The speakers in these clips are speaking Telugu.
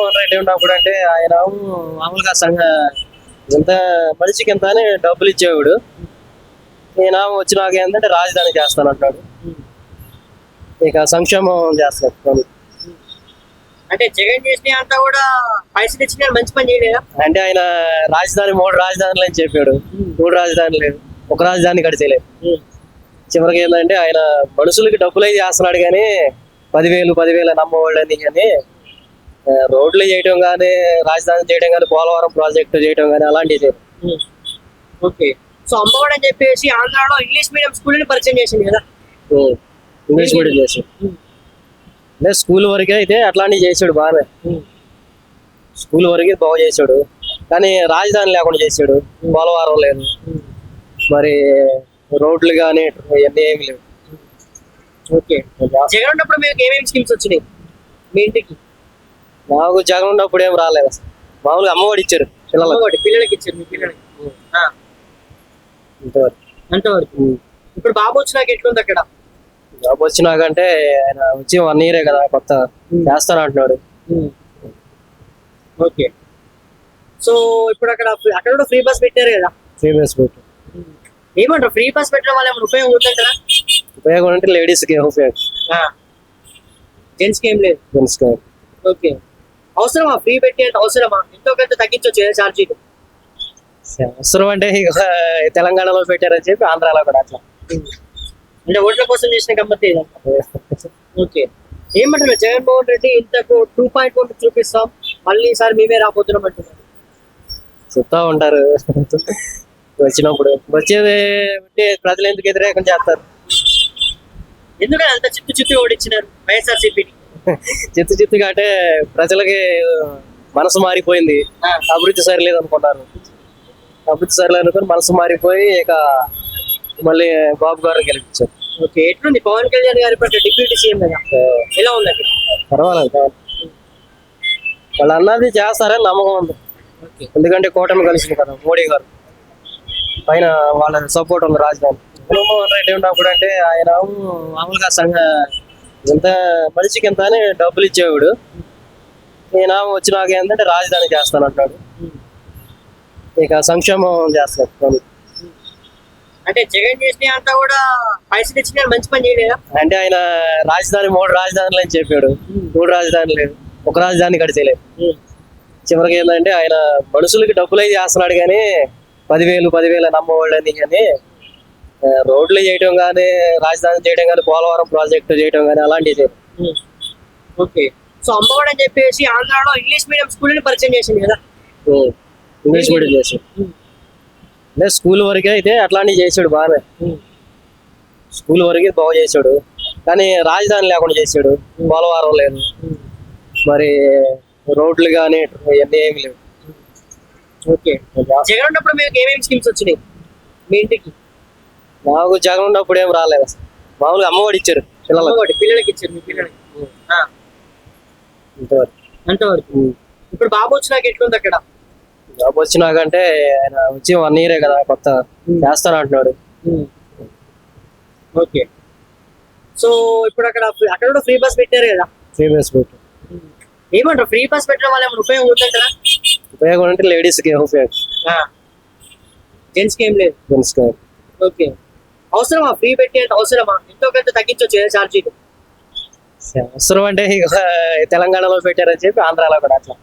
జగన్మోహన్ రెడ్డి ఉన్నప్పుడు అంటే ఆయన మామూలుగా సంఘ ఎంత మనిషికి ఎంత అని డబ్బులు ఇచ్చేవాడు. ఈయన వచ్చినాక ఏంటంటే రాజధాని చేస్తానంటాడు ఇక సంక్షేమం చేస్తాడు. అంటే జగన్ చేసిన అంతా కూడా పైసలు ఇచ్చిన మంచి పని చేయలేదా? అంటే ఆయన రాజధాని మూడు రాజధానులు అని చెప్పాడు. మూడు రాజధానులు లేదు ఒక రాజధాని కడితేలేదు చివరికి ఏంటంటే ఆయన మనుషులకి డబ్బులు అయితే చేస్తున్నాడు కానీ పదివేలు పదివేలు నమ్మవాళ్ళని కానీ రోడ్లు చేయడం కానీ రాజధాని చేయడం కానీ పోలవరం ప్రాజెక్టు చేయడం కానీ అలాంటివి. ఓకే. సో అమ్మఒడి అని చెప్పేసి ఆంధ్రాలో ఇంగ్లీష్ మీడియం స్కూల్ని పరిచయం చేసింది కదా. ఇంగ్లీష్ మీడియం చేసాడు అంటే స్కూల్ వరకే అయితే అట్లాంటివి చేసాడు బాగానే. స్కూల్ వరకే బాగా చేసాడు. కానీ రాజధాని లేకుండా చేసాడు. పోలవరం లేదు. మరి రోడ్లు కానీ ఇవన్నీ ఏమి లేవు. ఓకే. జగన్ ఉన్నప్పుడు మీకు ఏమేమి స్కీమ్స్ వచ్చినాయి? మీ ఇంటికి? నాకు జగన్ ఉన్నప్పుడు ఏం రాలేదు అసలు. మామూలుగా అమ్మఒడి ఇచ్చారు పిల్లలకు. అమ్మఒడి పిల్లలకి ఇచ్చారు మీ పిల్లలకి? ఆ, ఇంతవరకు అంతవరకు. ఇప్పుడు బాబు వచ్చినాక ఎట్లుంది అక్కడ? జాబ్ వచ్చినాకంటే ఆయన వచ్చి వన్ ఇయరే కదా కొత్త చేస్తాను అంటున్నాడు. ఓకే. సో ఇప్పుడు అక్కడ అక్కడ కూడా ఫ్రీ బస్ పెట్టారు కదా? ఫ్రీ బస్ పెట్టి ఏమంటారు? ఫ్రీ బస్ పెట్టడం వల్ల ఏమైనా ఉపయోగం ఉందంటారా? ఉపయోగం అంటే లేడీస్కి ఉపయోగం? జెంట్స్కి ఏం లేదు? జెంట్స్కి. ఓకే. అవసరమా? ఫ్రీ పెట్టి అంటే అవసరమా? ఎంతో కొంత తగ్గించవచ్చు ఛార్జీలు. అవసరం అంటే తెలంగాణలో పెట్టారని చెప్పి ఆంధ్రాలో కూడా అట్లా. అంటే ఓట్ల కోసం చేసిన గమ్మతే ఇదంతా ఓకే. ఏమంటారు జగన్మోహన్ రెడ్డి ఇంతకు టూ పాయింట్ వన్ చూపిస్తాం. మళ్ళీ ఈసారి మేమే రాబోతున్నాం అంటున్నారు. చెప్తా ఉంటారు. వచ్చినప్పుడు. వచ్చేది అంటే ప్రజలు ఎందుకు వ్యతిరేకం చేస్తారు? ఎందుకని అంత చిత్తు చిత్తు ఓడించినారు? వైఎస్ఆర్సీపీని. చిత్తు చిత్తుగా అంటే ప్రజలకి మనసు మారిపోయింది. అభివృద్ధి సరిలేదు అనుకున్నారు అభివృద్ధి సరిలేదు అనుకుని మనసు మారిపోయి ఇక మళ్ళీ బాబు గారు గెలిపించారు. ఓకే ఎట్లుంది? పవన్ కళ్యాణ్ గారి పట్ల డిప్యూటీ సీఎం కదా? ఎలా ఉంది అక్కడ? పర్వాలేదు. వాళ్ళు అన్నది చేస్తారని నమ్మకం ఉంది. ఎందుకంటే కూటమి కలిసింది కదా మోడీ గారు. పైన వాళ్ళ సపోర్ట్ ఉంది రాజధాని. జగన్మోహన్ రెడ్డి ఉన్నప్పుడు అంటే ఆయన మామూలుగా సంఘ ఎంత మనిషికి ఎంత అని డబ్బులు ఇచ్చేవాడు. ఈయన వచ్చినాక ఏంటంటే రాజధాని చేస్తానంటాడు ఇక సంక్షేమం చేస్తాడు అంటే జగన్ చేసిన అంతా కూడా పైసలు ఇచ్చిన మంచి పని చేయలేదా? అంటే ఆయన రాజధాని మూడు రాజధానులు అని చెప్పాడు. మూడు రాజధానులు. లేదు ఒక రాజధాని కడితేలేదు చివరికి ఏంటంటే ఆయన మనుషులకి డబ్బులు అయితే చేస్తున్నాడు కానీ పదివేలు పదివేలు నమ్మవాళ్ళని కానీ రోడ్లు చేయడం కానీ రాజధాని చేయడం కానీ పోలవరం ప్రాజెక్టు చేయడం కానీ అలాంటివి. ఓకే. సో అమ్మఒడి అని చెప్పేసి ఆంధ్రాలో ఇంగ్లీష్ మీడియం స్కూల్ని పరిచయం చేసింది కదా. ఇంగ్లీష్ మీడియం చేసాడు అంటే స్కూల్ వరకే అయితే అట్లాంటివి చేసాడు బాగానే. స్కూల్ వరకే బాగా చేసాడు. కానీ రాజధాని లేకుండా చేసాడు. పోలవరం లేదు. మరి రోడ్లు కానీ ఇవన్నీ ఏమి లేవు. ఓకే. జగన్ ఉన్నప్పుడు మీకు ఏమేమి స్కీమ్స్ వచ్చినాయి? మీ ఇంటికి? నాకు జగన్ ఉన్నప్పుడు ఏం రాలేదు అసలు. మామూలుగా అమ్మఒడి ఇచ్చారు పిల్లలకు. అమ్మఒడి పిల్లలకి ఇచ్చారు మీ పిల్లలకి? ఆ, ఇంతవరకు. అంతవరకు. ఇప్పుడు బాబు వచ్చినాక ఎట్లుంది అక్కడ? జాబ్ వచ్చినాకంటే ఆయన వచ్చి వన్ ఇయరే కదా కొత్త. చేస్తాను అంటున్నాడు. ఓకే. సో ఇప్పుడు అక్కడ అక్కడ కూడా ఫ్రీ బస్ పెట్టారు కదా? ఫ్రీ బస్ పెట్టి ఏమంటారు? ఫ్రీ బస్ పెట్టడం వల్ల ఏమైనా ఉపయోగం ఉందంటారా? ఉపయోగం అంటే లేడీస్కి ఉపయోగం? జెంట్స్కి ఏం లేదు? జెంట్స్కి. ఓకే. అవసరమా? ఫ్రీ పెట్టి అవసరమా? ఎంతో కొంత తగ్గించవచ్చు ఛార్జీలు అవసరం అంటే తెలంగాణలో పెట్టారని చెప్పి ఆంధ్రాలో కూడా అట్లా.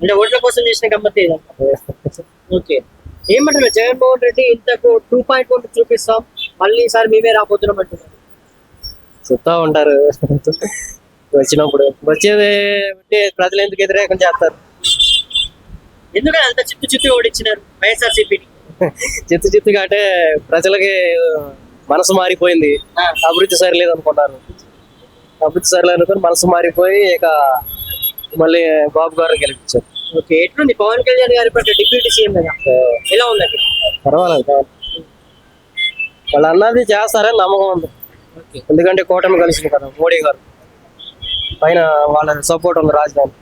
అంటే ఓట్ల కోసం చేసిన గమ్మతే ఇదంతా ఓకే. ఏమంటారు జగన్మోహన్ రెడ్డి ఇంతకు టూ పాయింట్ వన్ చూపిస్తాం. మళ్ళీ ఈసారి మేమే రాబోతున్నాం అంటున్నారు. చెప్తా ఉంటారు. వచ్చినప్పుడు. వచ్చేది అంటే ప్రజలు ఎందుకు వ్యతిరేకం చేస్తారు? ఎందుకని అంత చిత్తు చిత్తు ఓడించినారు? వైఎస్ఆర్సీపీని. చిత్తు చిత్తుగా అంటే ప్రజలకి మనసు మారిపోయింది. అభివృద్ధి సరిలేదు అనుకున్నారు అభివృద్ధి సరిలేదు అనుకుని మనసు మారిపోయి ఇక మళ్ళీ బాబు గారు గెలిపించారు. ఓకే ఎట్లుంది? పవన్ కళ్యాణ్ గారి పట్ల డిప్యూటీ సీఎం ఎలా ఉంది పర్వాలేదు వాళ్ళు అన్నది చేస్తారని నమ్మకం ఉంది. ఎందుకంటే కూటమి కలిసింది కదా మోడీ గారు. పైన వాళ్ళ సపోర్ట్ ఉంది రాజధాని.